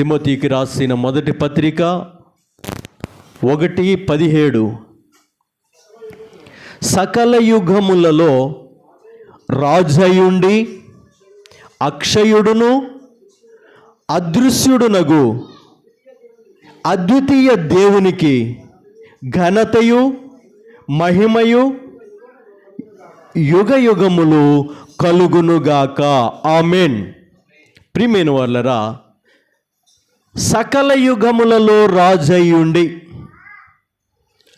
తిమోతికి రాసిన మొదటి పత్రిక ఒకటి పదిహేడు. సకల యుగములలో రాజయుండి అక్షయుడును అదృశ్యుడునగు అద్వితీయ దేవునికి ఘనతయు మహిమయు యుగ యుగములు కలుగునుగాక. ఆమెన్. ప్రియమైన వాళ్ళరా సకల యుగములలో రాజయ్యుండి.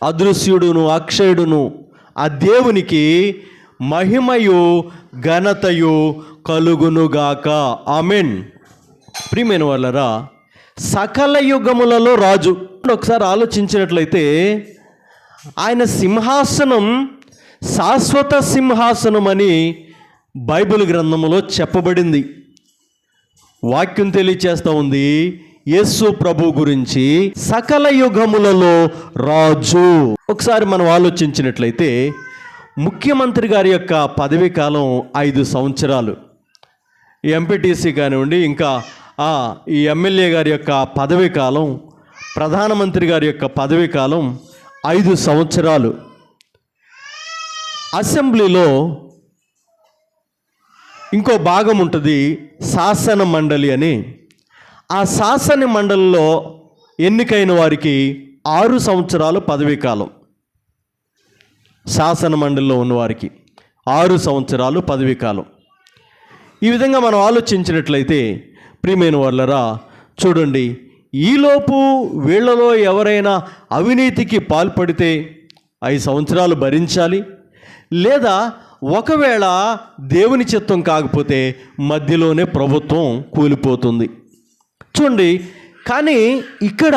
అదృశ్యుడును అక్షయుడును ఆ దేవునికి మహిమయు ఘనతయు కలుగునుగాక. ఆమెన్. ప్రియమైన వాళ్ళరా సకల యుగములలో రాజు. ఒకసారి ఆలోచించినట్లయితే ఆయన సింహాసనం శాశ్వత సింహాసనం అని బైబిల్ గ్రంథములో చెప్పబడింది. వాక్యం తెలియచేస్తూ ఉంది యేసు ప్రభు గురించి సకల యుగములలో రాజు. ఒకసారి మనం ఆలోచించినట్లయితే ముఖ్యమంత్రి గారి యొక్క పదవీ కాలం ఐదు సంవత్సరాలు. ఈ ఎంపీటీసీ కానివ్వండి ఇంకా ఈ ఎమ్మెల్యే గారి యొక్క పదవీ కాలం ప్రధానమంత్రి గారి యొక్క పదవీ కాలం ఐదు సంవత్సరాలు. అసెంబ్లీలో ఇంకో భాగం ఉంటుంది శాసన మండలి అని. ఆ శాసన మండలిలో ఎన్నికైన వారికి ఆరు సంవత్సరాలు పదవీ కాలం. శాసన మండలిలో ఉన్నవారికి ఆరు సంవత్సరాలు పదవీ కాలం. ఈ విధంగా మనం ఆలోచించినట్లయితే ప్రియమైన వాళ్ళరా చూడండి ఈలోపు వీళ్ళలో ఎవరైనా అవినీతికి పాల్పడితే ఐదు సంవత్సరాలు భరించాలి లేదా ఒకవేళ దేవుని చిత్తం కాకపోతే మధ్యలోనే ప్రభుత్వం కూలిపోతుంది. చూడండి కానీ ఇక్కడ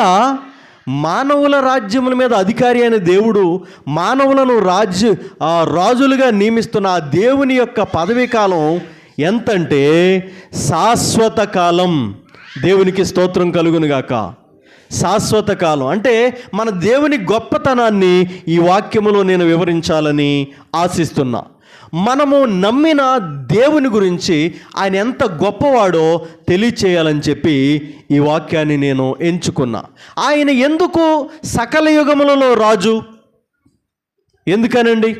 మానవుల రాజ్యముల మీద అధికారి అయిన దేవుడు మానవులను రాజ్య ఆ, రాజులుగా నియమిస్తున్న ఆ దేవుని యొక్క పదవీ కాలం ఎంతంటే శాశ్వత కాలం. దేవునికి స్తోత్రం కలుగునుగాక శాశ్వత కాలం. అంటే మన దేవుని గొప్పతనాన్ని ఈ వాక్యములో నేను వివరించాలని ఆశిస్తున్నా. మనము నమ్మిన దేవుని గురించి ఆయన ఎంత గొప్పవాడో తెలియచేయాలని చెప్పి ఈ వాక్యాన్ని నేను ఎంచుకున్నా. ఆయన ఎందుకు సకల యుగములలో రాజు? ఎందుకనండి?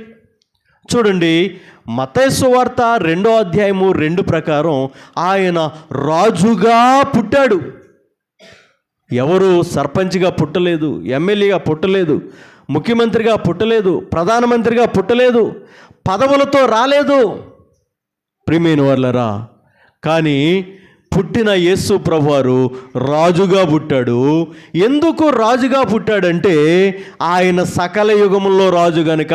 చూడండి మతేసు వార్త రెండో అధ్యాయము రెండు ప్రకారం ఆయన రాజుగా పుట్టాడు. ఎవరు సర్పంచ్గా పుట్టలేదు ఎమ్మెల్యేగా పుట్టలేదు ముఖ్యమంత్రిగా పుట్టలేదు ప్రధానమంత్రిగా పుట్టలేదు పదవులతో రాలేదు. ప్రిమేను వాళ్ళరా కానీ పుట్టిన యేసు ప్రభువారు రాజుగా పుట్టాడు. ఎందుకు రాజుగా పుట్టాడంటే ఆయన సకల యుగముల్లో రాజు గనుక.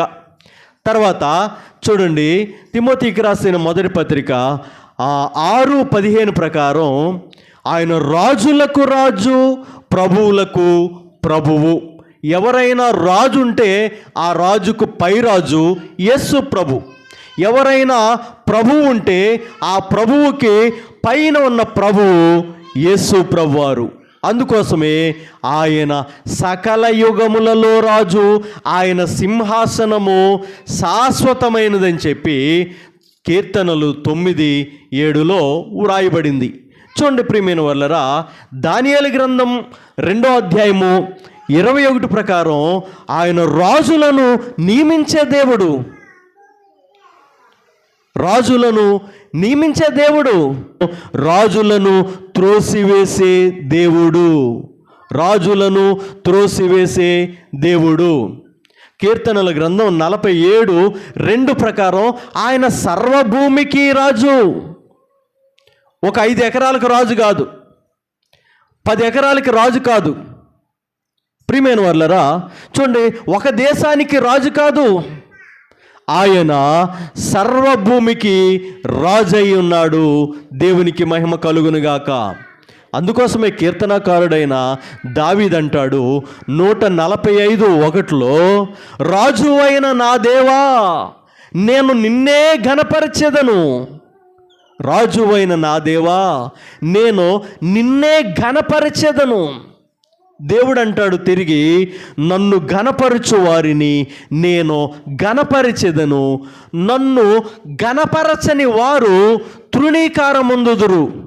తర్వాత చూడండి తిమోతికి రాసిన మొదటి పత్రిక ఆ ఆరు పదిహేను ప్రకారం ఆయన రాజులకు రాజు ప్రభువులకు ప్రభువు. ఎవరైనా రాజు ఉంటే ఆ రాజుకు పైరాజు యస్సు ప్రభు. ఎవరైనా ప్రభువు ఉంటే ఆ ప్రభువుకి పైన ఉన్న ప్రభువు యేసు ప్రభువారు. అందుకోసమే ఆయన సకల యుగములలో రాజు ఆయన సింహాసనము శాశ్వతమైనదని చెప్పి కీర్తనలు తొమ్మిది ఏడులో వ్రాయబడింది. చూడండి ప్రియమైన వాళ్ళరా దానియాల గ్రంథం రెండో అధ్యాయము ఇరవై ఒకటి ప్రకారం ఆయన రాజులను నియమించే దేవుడు. రాజులను నియమించే దేవుడు. రాజులను త్రోసివేసే దేవుడు. రాజులను త్రోసివేసే దేవుడు. కీర్తనల గ్రంథం నలభై ఏడు రెండు ప్రకారం ఆయన సర్వభూమికి రాజు. ఒక ఐదు ఎకరాలకు రాజు కాదు. పది ఎకరాలకి రాజు కాదు. ప్రియమైన వాళ్ళరా చూడండి ఒక దేశానికి రాజు కాదు. ఆయన సర్వభూమికి రాజై ఉన్నాడు. దేవునికి మహిమ కలుగునుగాక అందుకోసమే కీర్తనకారుడైన దావీదంటాడు నూట నలభై ఐదు ఒకటిలో రాజు అయిన నా దేవా నేను నిన్నే ఘనపరచెదను. రాజువైన నా దేవా నేను నిన్నే ఘనపరచెదను. దేవుడు అంటాడు తిరిగి నన్ను గనపరచు వారిని నేను ఘనపరిచెదను. నన్ను గనపరచని వారు తృణీకారముందుదురు.